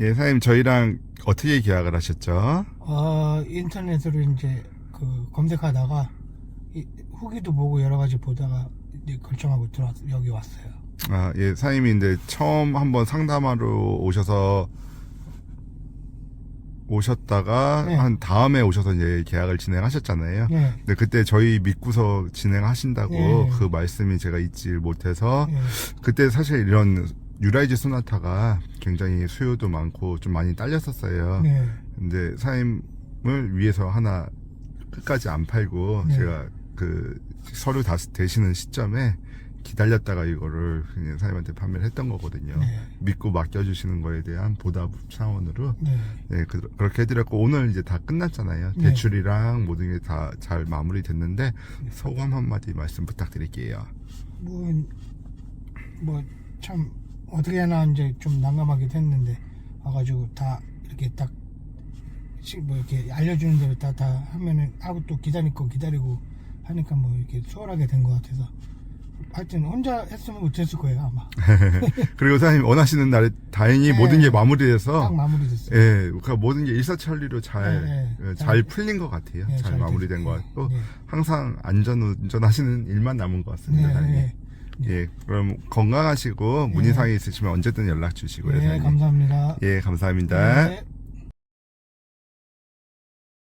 예, 사장님 저희랑 어떻게 계약을 하셨죠? 어, 인터넷으로 이제 그 검색하다가 이 후기도 보고 여러 가지 보다가 이제 결정하고 들어왔 여기 왔어요. 아, 예, 사장님이 이제 처음 한번 상담하러 오셔서 오셨다가 네. 한 다음에 오셔서 이제 계약을 진행하셨잖아요. 네. 근데 그때 저희 믿고서 진행하신다고 네. 그 말씀이 제가 잊지 못해서 네. 그때 사실 이런 유라이즈 소나타가 굉장히 수요도 많고 좀 많이 딸렸었어요. 네. 근데 사임을 위해서 하나 끝까지 안 팔고 네. 제가 그 서류 다 되시는 시점에 기다렸다가 이거를 그냥 사임한테 판매를 했던 거거든요. 네. 믿고 맡겨주시는 거에 대한 보답 차원으로 네. 네, 그, 렇게 해드렸고 오늘 이제 다 끝났잖아요. 네. 대출이랑 모든 게 다 잘 마무리됐는데 소감 한마디 말씀 부탁드릴게요. 뭐, 뭐, 참, 어떻게 하나 이제 좀 난감하기도 했는데, 와가지고 다 이렇게 딱, 시- 뭐 이렇게 알려주는 대로 다, 다 하면은, 하고 또 기다릴 거 기다리고 하니까 뭐 이렇게 수월하게 된 것 같아서. 하여튼 혼자 했으면 못했을 거예요, 아마. 그리고 사장님 원하시는 날에 다행히 네. 모든 게 마무리돼서 딱 마무리됐어요. 예, 그러니까 모든 게 일사천리로 잘, 네, 네. 예, 잘- 잘 풀린 것 같아요. 네, 잘 잘 마무리된 됐- 것 네, 같고, 네. 항상 안전 운전하시는 일만 남은 것 같습니다. 네. 네. 예, 그럼 건강하시고 문의사항이 있으시면 언제든 연락 주시고요. 네, 사장님. 감사합니다. 예, 감사합니다. 네.